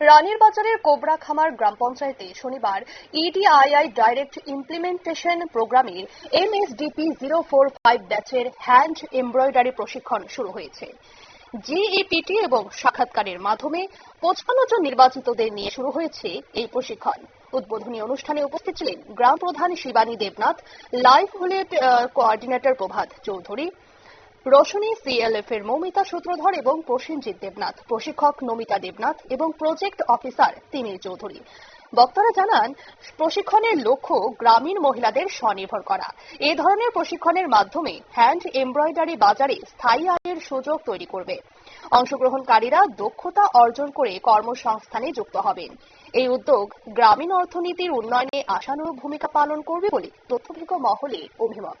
রানীর বাজারের কোবরা খামার গ্রাম পঞ্চায়েতে শনিবার ইডিআইআই ডাইরেক্ট ইমপ্লিমেন্টেশন প্রোগ্রামের এমএসডিপি জিরো ফোর ফাইভ ব্যাচের হ্যান্ড এমব্রয়ডারি প্রশিক্ষণ শুরু হয়েছে। জিইপিটি এবং সাক্ষাৎকারের মাধ্যমে পঁচপান্ন জন নির্বাচিতদের নিয়ে শুরু হয়েছে এই প্রশিক্ষণ। উদ্বোধনী অনুষ্ঠানে উপস্থিত ছিলেন গ্রাম প্রধান Shibani Debnath livelihood coordinator Prabhat Chowdhury Roshni CLF এর মৌমিতা সূত্রধর এবং প্রসেনজিৎ দেবনাথ। প্রশিক্ষক নমিতা দেবনাথ এবং প্রজেক্ট অফিসার তিমির চৌধুরী। বক্তারা জানান, প্রশিক্ষণের লক্ষ্য গ্রামীণ মহিলাদের স্বনির্ভর করা। এ ধরনের প্রশিক্ষণের মাধ্যমে হ্যান্ড এমব্রয়ডারি বাজারে স্থায়ী আয়ের সুযোগ তৈরি করবে। অংশগ্রহণকারীরা দক্ষতা অর্জন করে কর্মসংস্থানে যুক্ত হবেন। এই উদ্যোগ গ্রামীণ অর্থনীতির উন্নয়নে আশানুরূপ ভূমিকা পালন করবে বলে তথ্যভিজ্ঞ মহলে অভিমত।